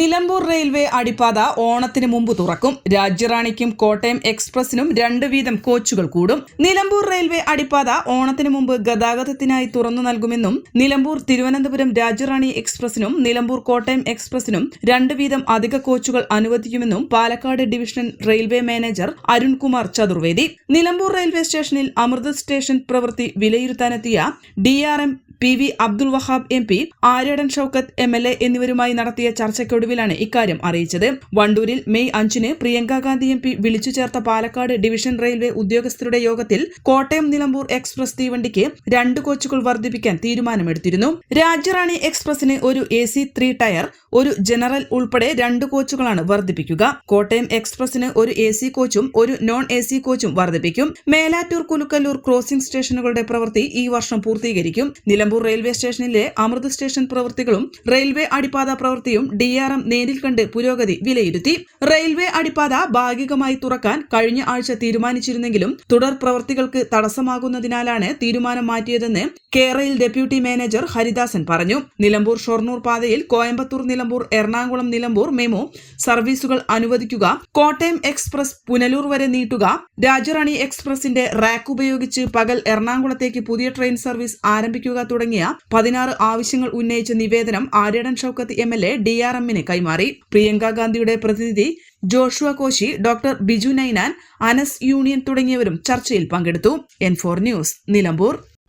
Nilambur railway അടിപ്പാത ഓണത്തിന് മുമ്പ് തുറക്കും. രാജ്യറാണിക്കും കോട്ടയം എക്സ്പ്രസിനും രണ്ട് വീതം കോച്ചുകൾ കൂടും. നിലമ്പൂർ റെയിൽവേ അടിപ്പാത ഓണത്തിന് മുമ്പ് ഗതാഗതത്തിനായി തുറന്നു നൽകുമെന്നും നിലമ്പൂർ തിരുവനന്തപുരം രാജ്യറാണി എക്സ്പ്രസിനും നിലമ്പൂർ കോട്ടയം എക്സ്പ്രസിനും രണ്ട് വീതം അധിക കോച്ചുകൾ അനുവദിക്കുമെന്നും Palakkad division railway manager Arunkumar Chaturvedi. Nilambur railway സ്റ്റേഷനിൽ അമൃത് സ്റ്റേഷൻ പ്രവൃത്തി വിലയിരുത്താനെത്തിയ DRM P V Abdul Wahab M P Aryadan Shoukath M L A എന്നിവരുമായി നടത്തിയ ചർച്ചയ്ക്കൊടുവിലാണ് ഇക്കാര്യം അറിയിച്ചത്. വണ്ടൂരിൽ മെയ് അഞ്ചിന് പ്രിയങ്ക ഗാന്ധി എം പി വിളിച്ചു ചേർത്ത പാലക്കാട് ഡിവിഷൻ റെയിൽവേ ഉദ്യോഗസ്ഥരുടെ യോഗത്തിൽ കോട്ടയം നിലമ്പൂർ എക്സ്പ്രസ് തീവണ്ടിക്ക് രണ്ട് കോച്ചുകൾ വർദ്ധിപ്പിക്കാൻ തീരുമാനമെടുത്തിരുന്നു. രാജ്യറാണി എക്സ്പ്രസിന് ഒരു എ സി ത്രീ ടയർ ഒരു ജനറൽ ഉൾപ്പെടെ രണ്ട് കോച്ചുകളാണ് വർദ്ധിപ്പിക്കുക. കോട്ടയം എക്സ്പ്രസിന് ഒരു എ സി കോച്ചും ഒരു നോൺ എ സി കോച്ചും വർദ്ധിപ്പിക്കും. മേലാറ്റൂർ കുലുക്കല്ലൂർ ക്രോസിംഗ് സ്റ്റേഷനുകളുടെ പ്രവൃത്തി ഈ വർഷം പൂർത്തീകരിക്കും. നിലമ്പൂർ റെയിൽവേ സ്റ്റേഷനിലെ അമൃത് സ്റ്റേഷൻ പ്രവൃത്തികളും റെയിൽവേ അടിപ്പാത പ്രവൃത്തിയും ഡി ആർ എം നേരിൽ കണ്ട് പുരോഗതി വിലയിരുത്തി. റെയിൽവേ അടിപ്പാത ഭാഗികമായി തുറക്കാൻ കഴിഞ്ഞ ആഴ്ച തീരുമാനിച്ചിരുന്നെങ്കിലും തുടർ പ്രവൃത്തികൾക്ക് തടസ്സമാകുന്നതിനാലാണ് തീരുമാനം മാറ്റിയതെന്ന് കേരയിൽ ഡെപ്യൂട്ടി മാനേജർ ഹരിദാസൻ പറഞ്ഞു. നിലമ്പൂർ ഷൊർണൂർ പാതയിൽ കോയമ്പത്തൂർ നിലമ്പൂർ എറണാകുളം നിലമ്പൂർ മെമു സർവീസുകൾ അനുവദിക്കുക. കോട്ടയം എക്സ്പ്രസ് പുനലൂർ വരെ നീട്ടുക. രാജറാണി എക്സ്പ്രസിന്റെ റാക്ക് ഉപയോഗിച്ച് പകൽ എറണാകുളത്തേക്ക് പുതിയ ട്രെയിൻ സർവീസ് ആരംഭിക്കുക തുടങ്ങിയ പതിനാറ് ആവശ്യങ്ങൾ ഉന്നയിച്ച നിവേദനം Aryadan Shoukath M L A D R എമ്മിന് കൈമാറി. പ്രിയങ്ക ഗാന്ധിയുടെ പ്രതിനിധി ജോഷുവ കോശി ഡോക്ടർ ബിജു നൈനാൻ അനസ് യൂണിയൻ തുടങ്ങിയവരും ചർച്ചയിൽ പങ്കെടുത്തു. N four news Nilambur.